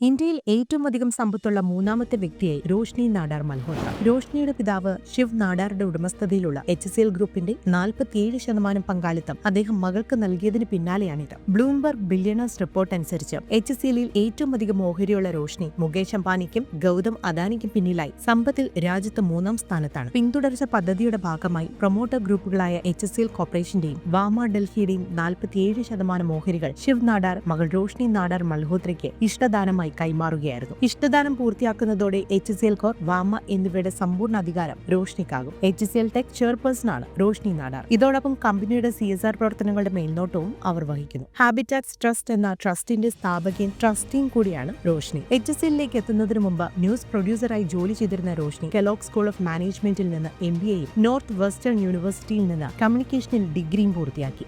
ഇന്ത്യയിൽ ഏറ്റവും അധികം സമ്പത്തുള്ള മൂന്നാമത്തെ വ്യക്തിയായി രോഷ്നി നാടാർ മൽഹോത്ര. രോഷ്നിയുടെ പിതാവ് ശിവ് നാടാറുടെ ഉടമസ്ഥതയിലുള്ള എച്ച് സി എൽ ഗ്രൂപ്പിന്റെ നാൽപ്പത്തിയേഴ് ശതമാനം പങ്കാളിത്തം അദ്ദേഹം മകൾക്ക് നൽകിയതിന് പിന്നാലെയാണിത്. ബ്ലൂംബർഗ് ബില്യണേഴ്സ് റിപ്പോർട്ട് അനുസരിച്ച് എച്ച് സി എല്ലിൽ ഏറ്റവും അധികം ഓഹരിയുള്ള രോഷ്നി മുകേഷ് അംബാനിക്കും ഗൗതം അദാനിക്കും പിന്നിലായി സമ്പത്തിൽ രാജ്യത്ത് മൂന്നാം സ്ഥാനത്താണ്. പിന്തുടർച്ച പദ്ധതിയുടെ ഭാഗമായി പ്രൊമോട്ടർ ഗ്രൂപ്പുകളായ എച്ച് സി എൽ കോർപ്പറേഷന്റെയും വാമ ഡൽഹിയുടെയും നാൽപ്പത്തിയേഴ് ശതമാനം ഓഹരികൾ ശിവ് നാടാർ മകൾ രോഷ്നി നാടാർ മൽഹോത്രയ്ക്ക് ഇഷ്ടദാനമായി കൈമാറുകയായിരുന്നു. ഇഷ്ടദാനം പൂർത്തിയാക്കുന്നതോടെ H C L corp Vama എന്നിവയുടെ സമ്പൂർണ അധികാരം റോഷ്നിക്കാകും എച്ച് സി എൽ ടെക് ചെയർപേഴ്സണാണ് റോഷ്നി നാടാർ. ഇതോടൊപ്പം കമ്പനിയുടെ സി എസ് ആർ പ്രവർത്തനങ്ങളുടെ മേൽനോട്ടവും അവർ വഹിക്കുന്നു. ഹാബിറ്റാക്സ് ട്രസ്റ്റ് എന്ന ട്രസ്റ്റിന്റെ സ്ഥാപകയും ട്രസ്റ്റിയും കൂടിയാണ് റോഷ്നി എച്ച് എസ് എല്ലിലേക്ക് എത്തുന്നതിന് മുമ്പ് ന്യൂസ് പ്രൊഡ്യൂസറായി ജോലി ചെയ്തിരുന്ന റോഷ്നി കെലോക് സ്കൂൾ ഓഫ് മാനേജ്മെന്റിൽ നിന്ന് എം ബി എയും നോർത്ത് വെസ്റ്റേൺ യൂണിവേഴ്സിറ്റിയിൽ നിന്ന് കമ്മ്യൂണിക്കേഷനിൽ ഡിഗ്രിയും പൂർത്തിയാക്കി.